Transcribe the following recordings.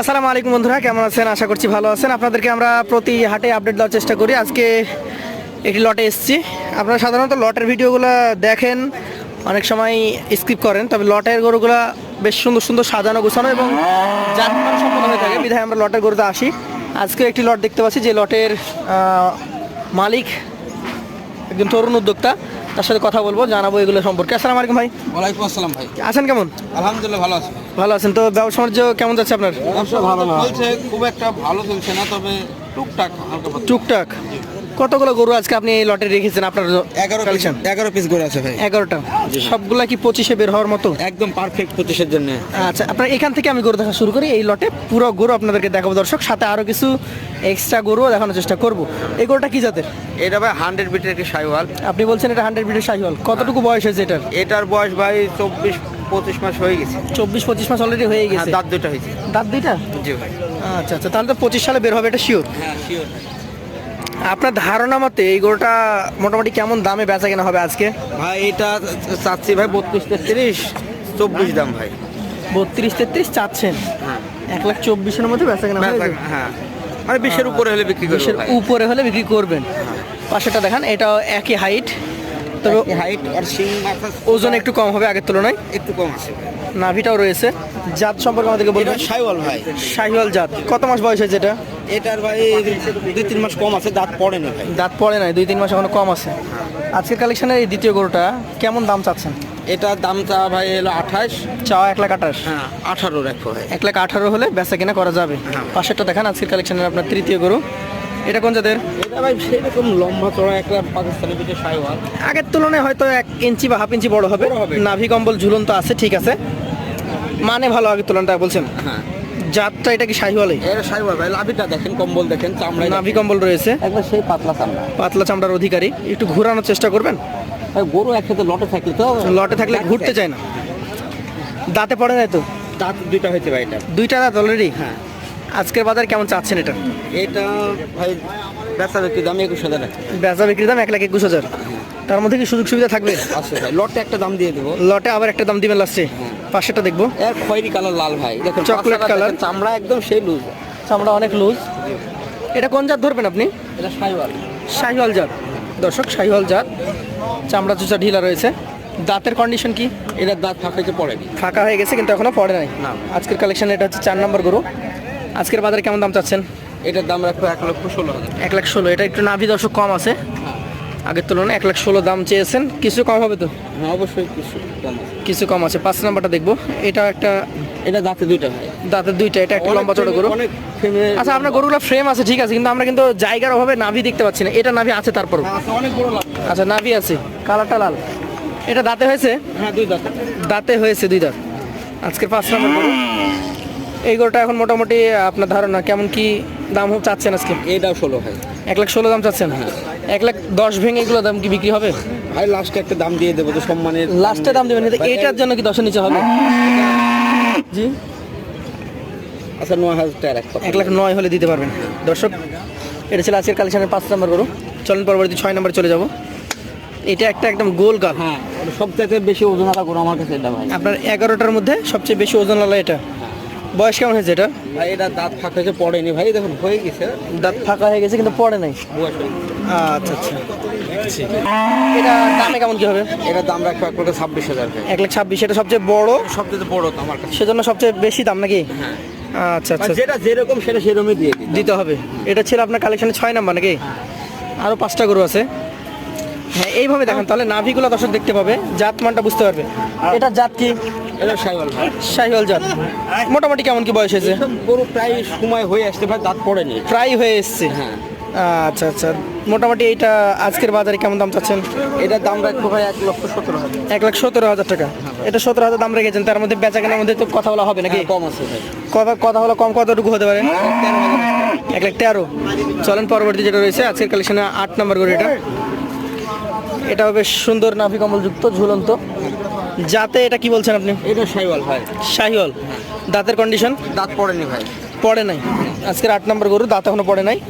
আসসালামু আলাইকুম বন্ধুরা কেমন আছেন? আশা করছি ভালো আছেন। আপনাদেরকে আমরা প্রতি হাটে আপডেট দেওয়ার চেষ্টা করি। আজকে একটি লটে এসেছি। আপনারা সাধারণত লটের ভিডিওগুলো দেখেন অনেক সময় স্কিপ করেন তবে লটের গরুগুলো বেশ সুন্দর সুন্দর সাজানো গোছানো এবং জাতমান সম্পন্ন হয়ে থাকে। বিধায় আমরা লটের গরুতে আসি। আজকে একটি লট দেখতে পাচ্ছি যে লটের মালিক একজন তরুণ উদ্যোক্তা। তার সাথে কথা বলব জানাব এগুলো সম্পর্কে। আসসালামু আলাইকুম ভাই। ওয়ালাইকুম আসসালাম ভাই। আছেন কেমন? আলহামদুলিল্লাহ ভালো আছি। ভালো আছেন। তো ব্যবসা বাণিজ্য কেমন যাচ্ছে আপনার? ব্যবসা ভালো চলছে খুব একটা ভালো চলছে না তবে টুকটাক টুকটাক? কতগুলো গরু আজকে আপনি এই লটে রেখেছেন আপনার এগারো কালেকশন? এগারো পিস করে আছে ভাই। এগারোটা। সবগুলা কি পঁচিশে বের হওয়ার মতো? একদম পারফেক্ট পঁচিশের জন্য। আচ্ছা আপনার এখান থেকে আমি গরু দেখা শুরু করি। এই লটে পুরো গরু আপনাদেরকে দেখাবো দর্শক। সাথে আরও কিছু এক্সট্রা গরুও দেখানোর চেষ্টা করব। এই গরুটা কি জাতের? এটা ভাই হান্ড্রেড বিটের একটি সাইওয়াল। আপনি বলছেন এটা হান্ড্রেড বিটের শাহিওয়াল কতটুকু বয়স হয়েছে এটার? এটার বয়স ভাই চব্বিশ পঁচিশ মাস হয়ে গেছে। চব্বিশ পঁচিশ মাস অলরেডি হয়ে হ্যাঁ গেছে দাঁত দুটো হয়েছে। দাঁত দুইটা? জি ভাই। আচ্ছা আচ্ছা তাহলে তো পঁচিশ সালে বের হবে এটা শিওর হ্যাঁ শিওর আপনার ধারণা মতে এই গরুটা মোটামুটি কেমন দামে বেচা কেনা হবে আজকে? ভাই এটা চাচ্ছি ভাই বত্রিশ তেত্রিশ চব্বিশ দাম ভাই। বত্রিশ তেত্রিশ চাচ্ছেন? হ্যাঁ। এক লাখ চব্বিশের মধ্যে বেচা কেনা হয়ে। হ্যাঁ। মানে বিশের উপরে হলে বিক্রি বিশের উপরে হলে বিক্রি করবেন। পাশেটা দেখান এটা একই হাইট তবে হাইট আর সিং মাথা ওজন একটু কম হবে আগের তুলনায়? একটু কম আছে। নাভিটাও রয়েছে। জাত সম্পর্কে আমাদেরকে বলবেন? সাইওয়াল ভাই। শাহিওয়াল জাত। কত মাস বয়স হয়েছে এটা? এটার ভাই দুই তিন মাস কম আছে দাঁত পড়ে না ভাই। দাঁত পড়ে নাই দুই তিন মাস এখনও কম আছে। আজকের কালেকশনের এই দ্বিতীয় গরুটা কেমন দাম চাচ্ছেন? এটার দামটা ভাই এলো আঠাশ। চাওয়া এক লাখ আঠাশ। হ্যাঁ আঠারো ভাই। এক লাখ আঠারো হলে বেচা কেনা করা যাবে। হ্যাঁ। পাশেরটা দেখান আজকের কালেকশনের আপনার তৃতীয় গরু। এটা কোন জাতের? এটা ভাই সেরকম লম্বা চড়া একটা পাকিস্তানি পিঠে সাইওয়াল। আগের তুলনায় হয়তো এক ইঞ্চি বা হাফ ইঞ্চি বড় হবে। নাভি কম্বল ঝুলন্ত আছে ঠিক আছে। মানে ভালো আগের তুলনাটা বলছেন? হ্যাঁ। জাতটা এটা কি শাহিওয়ালে এর সাইওয়াল ভাই লাভিটা দেখেন কম্বল দেখেন চামড়ায় নাভি কম্বল রয়েছে। একবার সেই পাতলা চামড়া। পাতলা চামড়ার অধিকারী। একটু ঘোরানোর চেষ্টা করবেন? গরু একসাথে লটে থাকলে তো লটে থাকলে ঘুরতে চায় না। দাঁতে পড়ে নাই তো? দাঁত দুইটা হয়েছে ভাই এটা। দুইটা দাঁত অলরেডি হ্যাঁ। আজকের বাজার কেমন চাচ্ছেন এটা? এটা ভাই ব্যবসা বিক্রি দাম একুশ হাজার বেচা বিক্রি দাম এক লাখ একুশ হাজার। তার মধ্যে কি সুযোগ সুবিধা থাকবে? আছে ভাই লটে একটা দাম দিয়ে দেবো। লটে আবার একটা দাম দিবেন লাস্টে? পাশেরটা দেখব। এর খয়েরি কালার লাল ভাই দেখেন চকলেট কালার। চামড়া একদম সেই লুজ চামড়া অনেক লুজ এটা কোন জাত ধরবেন আপনি? এটা সাইওয়াল। শাহিওয়াল জাত। দর্শক শাহিওয়াল জাত। চামড়া চুচা ঢিলা রয়েছে। দাঁতের কন্ডিশন কি? এটার দাঁত ফাঁকা ফাঁকাইতে পড়েনি। ফাঁকা হয়ে গেছে কিন্তু এখনও পড়ে নাই। না। আজকের কালেকশন এটা হচ্ছে চার নম্বর গরু। আজকের বাজারে কেমন দাম চাচ্ছেন? এটার দাম রাখব এক লক্ষ ষোলো হাজার। এক লাখ ষোলো এটা একটু নাভি দর্শক কম আছে। আগের তুলনায় এক লাখ ষোলো দাম চেয়েছেন। কিছু কম হবে তো? হ্যাঁ অবশ্যই কিছু কম আছে। কিছু কম আছে। পাঁচ নাম্বারটা দেখব। এটা একটা এটা দাঁতে দুইটা ভাই। দাঁতের দুইটা এটা একটা লম্বা চড়ো গরু। আচ্ছা আপনার গরুগুলো ফ্রেম আছে ঠিক আছে কিন্তু আমরা কিন্তু জায়গার অভাবে নাভি দেখতে পাচ্ছি না। এটা নাভি আছে তারপর। অনেক বড় আচ্ছা নাভি আছে। কালারটা লাল। এটা দাঁতে হয়েছে? হ্যাঁ দুই দাঁত। দাঁতে হয়েছে দুই দাঁত। আজকের পাঁচ নাম্বার গরু। এই গরুটা এখন মোটামুটি আপনার ধারণা কেমন কি দাম হোক চাচ্ছেন আজকে? এটাও ষোলো ভাই। এক লাখ ষোলো দাম চাচ্ছেন? এক লাখ দশ ভেঙে এগুলো দাম কি বিক্রি হবে? ভাই লাস্টে একটা দাম দিয়ে দেবো তো সম্মানের লাস্টে দাম দেবেন এইটার জন্য কি দশের নিচে হবে? জি। আচ্ছা নয় হাজার টাকা এক লাখ নয় হলে দিতে পারবেন। দর্শক এটা ছিল আজকের কালেকশনের পাঁচ নম্বর গরু। চলেন পরবর্তী ছয় নম্বরে চলে যাব। এটা একটা একদম গোল গাল। হ্যাঁ সবচাইতে বেশি ওজনাটা করো আমার কাছে এটা ভাই। আপনার এগারোটার মধ্যে সবচেয়ে বেশি ওজন আলা এটা? বয়স কেমন হয়েছে এটা? ভাই এটা দাঁত ফাঁকা হয়েছে পড়েনি ভাই দেখুন হয়ে গেছে। দাঁত ফাঁকা হয়ে গেছে কিন্তু পড়ে নাই। আচ্ছা আচ্ছা। এটা দামে কেমন কি হবে? এটার দাম রাখব এক লক্ষ ছাব্বিশ হাজার এক লাখ ছাব্বিশ এটা সবচেয়ে বড়? সবচেয়ে বড় আমার কাছে। সেজন্য সবচেয়ে বেশি দাম নাকি? হ্যাঁ। আচ্ছা আচ্ছা। যেটা যেরকম সেটা সেরকমই দিয়ে দিতে হবে। এটা ছিল আপনার কালেকশনে ছয় নাম্বার নাকি? আরও পাঁচটা গরু আছে। হ্যাঁ এইভাবে দেখেন তাহলে নাভিগুলো দর্শক দেখতে পাবে জাত মানটা বুঝতে পারবে। এটা জাত কি? শাহিওয়াল জাত। মোটামুটি কেমন কি বয়স হয়েছে? গরু প্রায় সময় হয়ে আসতে ভাই দাঁত পড়েনি। প্রায় হয়ে এসছে। হ্যাঁ। আচ্ছা আচ্ছা। মোটামুটি এইটা আজকের বাজারে কেমন দাম চাচ্ছেন? এটার দাম রাখব ভাই এক লক্ষ সতেরো হাজার। এক লাখ সতেরো হাজার টাকা। এটা সতেরো হাজার দাম রেখেছেন তার মধ্যে বেচা কেনার মধ্যে তো কথা বলা হবে নাকি? হ্যাঁ, কম আছে কথা কথা হলো কম কতটুকু হতে পারে? এক লাখ তেরো চলেন পরবর্তী যেটা রয়েছে আজকের কালেকশনে আট নম্বর করে এটা। এটাও বেশ সুন্দর নাভি কমলযুক্ত ঝুলন্ত। যাতে এটা কি বলছেন আপনি? এটা সাইওয়াল ভাই। শাহিওয়াল। দাঁতের কন্ডিশন দাঁত পড়েনি ভাই। পড়ে নাই। আজকের আট নম্বর গরু দাঁত এখনও পড়ে নাই।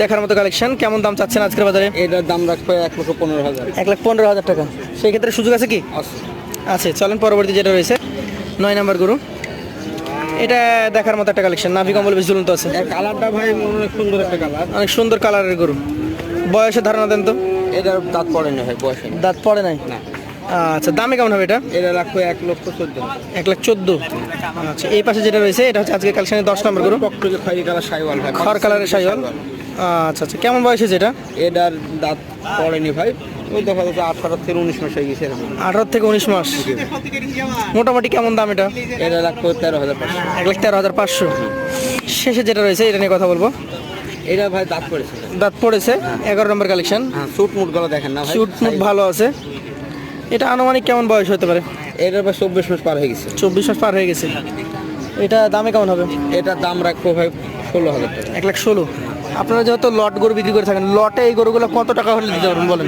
দেখার মতো কালেকশন কেমন দাম চাচ্ছেন আজকের বাজারে? এটার দাম রাখব এক লক্ষ পনেরো হাজার। এক লাখ পনেরো হাজার টাকা। সেই ক্ষেত্রে সুযোগ আছে কি? আছে। আছে। চলেন পরবর্তী যেটা রয়েছে নয় নম্বর গরু। এটা দেখার মতো একটা কালেকশন নাভি কম্বল বেশ ঝুলন্ত আছে। কালারটা ভাই অনেক সুন্দর একটা কালার অনেক সুন্দর কালারের গরু। বয়সের ধারণা দেন তো। এটার দাঁত পড়ে না ভাই বয়সে দাঁত পড়ে নাই? না। আচ্ছা দামে কেমন হবে এটা? এটা রাখব এক লক্ষ চোদ্দ। এক লাখ চোদ্দ। আচ্ছা এই পাশে যেটা রয়েছে এটা হচ্ছে আজকে কালেকশনের দশ নম্বর গরু। টকটকে খয়েরি কালার সাইওয়াল ভাই খড় কালারের সাইওয়াল। আচ্ছা আচ্ছা কেমন বয়স হয়েছে এটা? এটার দাঁত পড়েনি ভাই ওই দেখা যাচ্ছে আঠারো থেকে উনিশ মাস হয়ে গেছে। আঠারো থেকে উনিশ মাস। মোটামুটি কেমন দাম এটা? এটা রাখব তেরো হাজার পাঁচশো। এক লাখ তেরো হাজার পাঁচশো। শেষে যেটা রয়েছে এটা নিয়ে কথা বলব। এটা ভাই দাঁত পড়েছে। দাঁত পড়েছে এগারো নম্বর কালেকশন হ্যাঁ সুট মুটগুলো দেখেন না চুট মুট ভালো আছে। এটা আনুমানিক কেমন বয়স হতে পারে? এটার ভাই চব্বিশ মাস পার হয়ে গেছে। চব্বিশ মাস পার হয়ে গেছে। এটা দামে কেমন হবে? এটার দাম রাখব ভাই ষোলো হাজার টাকা। এক লাখ ষোলো। আপনারা যেহেতু লট গরু বিক্রি করে থাকেন লটে এই গরুগুলো কত টাকা হলে দিতে পারবেন বলেন?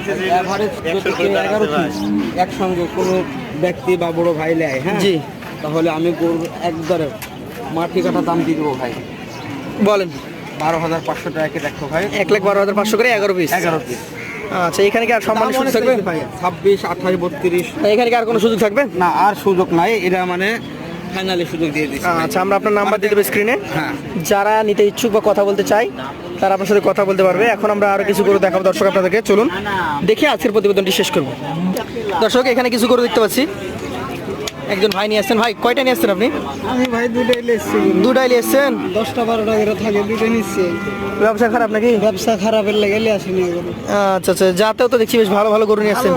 এগারো একসঙ্গে কোনো ব্যক্তি বা বড় ভাই নেয় হ্যাঁ জি। তাহলে আমি গরু একবারে মাটি কাটা দাম দিয়ে দেবো ভাই। বলেন। বারো হাজার পাঁচশো টাকা ভাই? এক লাখ বারো হাজার পাঁচশো করে এগারো পিস এগারো পিস আচ্ছা এখানে কি আর সুযোগ থাকবে? ছাব্বিশ আঠাশ বত্রিশ। এখানে কি আর কোনো সুযোগ থাকবে? না আর সুযোগ নাই এটা মানে ফাইনালি সুযোগ দিয়ে দিচ্ছি আচ্ছা আমরা আপনার নাম্বার দিয়ে দেবো স্ক্রিনে হ্যাঁ। যারা নিতে ইচ্ছুক বা কথা বলতে চাই তারা আপনার সাথে কথা বলতে পারবে। এখন আমরা আরও কিছু গরু দেখাবো দর্শক আপনাদেরকে। চলুন দেখে আজকের প্রতিবেদনটি শেষ করব। দর্শক এখানে কিছু গরু দেখতে পাচ্ছি। একজন ভাই নিয়ে আসছেন। ভাই কয়টা নিয়ে আসছেন আপনি? আমি ভাই দুটাই লেসছি দুটাই এসছেন দশটা বারোটা করে থাকে দুটো নিচ্ছি ব্যবসা খারাপ নাকি? ব্যবসা খারাপের লেগে আসিনি আচ্ছা আচ্ছা যাতেও তো দেখছি বেশ ভালো ভালো গরু নিয়ে আসছেন।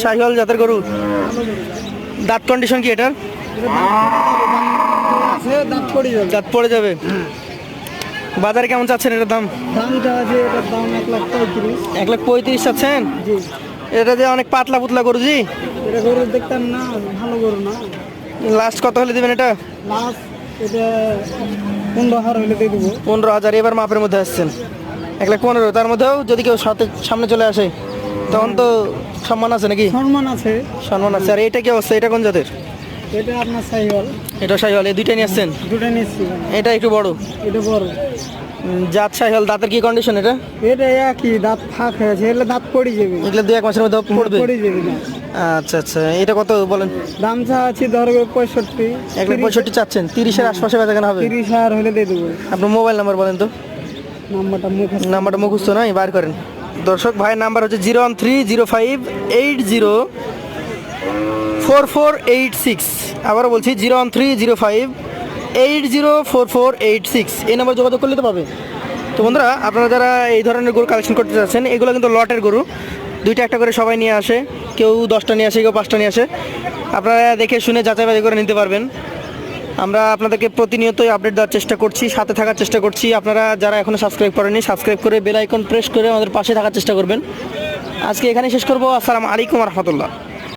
শাহিওয়াল জাতের গরু? দাঁত কন্ডিশন কি এটার? আছে পড়ে যাবে। দাঁত পড়ে যাবে। বাজারে কেমন চাচ্ছেন এটার দাম? দামটা আছে এটার দাম এক লাখ পঁয়ত্রিশ। এক লাখ পঁয়ত্রিশ চাচ্ছেন? জি। এটা দিয়ে অনেক পাতলা পুতলা গরু জি? এটা গরু দেখতাম না ভালো গরু না। লাস্ট কত হলে দেবেন এটা? লাস্ট এটা পনেরো হার হলে দিয়ে দেবো। পনেরো হাজার এবার মাপের মধ্যে আসছেন। এক লাখ পনেরো তার মধ্যেও যদি কেউ সাথে সামনে চলে আসে তখন তো সম্মান আছে নাকি? সম্মান আছে। সম্মান আছে। আর এটা কি অবস্থা? এটা কোন জাতের? এটা আপনার সাইহল। এটা শাহিওয়াল এই দুইটা নিয়ে আসছেন? দুটো নিচ্ছি এটা একটু বড়। এটা বড়। জাত শাহিওয়াল দাঁতের কি কন্ডিশন এটা? এটা একই দাঁত ফাঁক হয়েছে এলে দাঁত পড়ে যাবে। এগুলো দু এক মাসের মধ্যে পড়বে? পড়ে যাবে আচ্ছা আচ্ছা এটা কত বলেন? দাম চা আছে ধরবে পঁয়ষট্টি এক লাখ পঁয়ষট্টি চাচ্ছেন তিরিশের আশপাশে বেচা কেনা হবে? তিরিশ হাজার হলে দিয়ে দেবো। আপনার মোবাইল নাম্বার বলেন তো। নাম্বারটা মুখ নাম্বারটা মুখস্থ নয় বার করেন। দর্শক ভাইয়ের নাম্বার হচ্ছে zero one three zero five eight zero four four eight six. আবারও বলছি zero one three zero five eight zero four four eight six. এই নাম্বার যোগাযোগ করলে তো পাবে। তো বন্ধুরা, আপনারা যারা এই ধরনের গরু কালেকশন করতে চাচ্ছেন এগুলো কিন্তু লটের গরু। দুইটা একটা করে সবাই নিয়ে আসে। কেউ দশটা নিয়ে আসে, কেউ পাঁচটা নিয়ে আসে। আপনারা দেখে শুনে যাচাই বাছাই করে নিতে পারবেন। আমরা আপনাদেরকে প্রতিনিয়তই আপডেট দেওয়ার চেষ্টা করছি, সাথে থাকার চেষ্টা করছি। আপনারা যারা এখনও সাবস্ক্রাইব করেনি সাবস্ক্রাইব করে বেল আইকন প্রেস করে আমাদের পাশে থাকার চেষ্টা করবেন। আজকে এখানে শেষ করব। আসসালামু আলাইকুম রহমতুল্লাহ।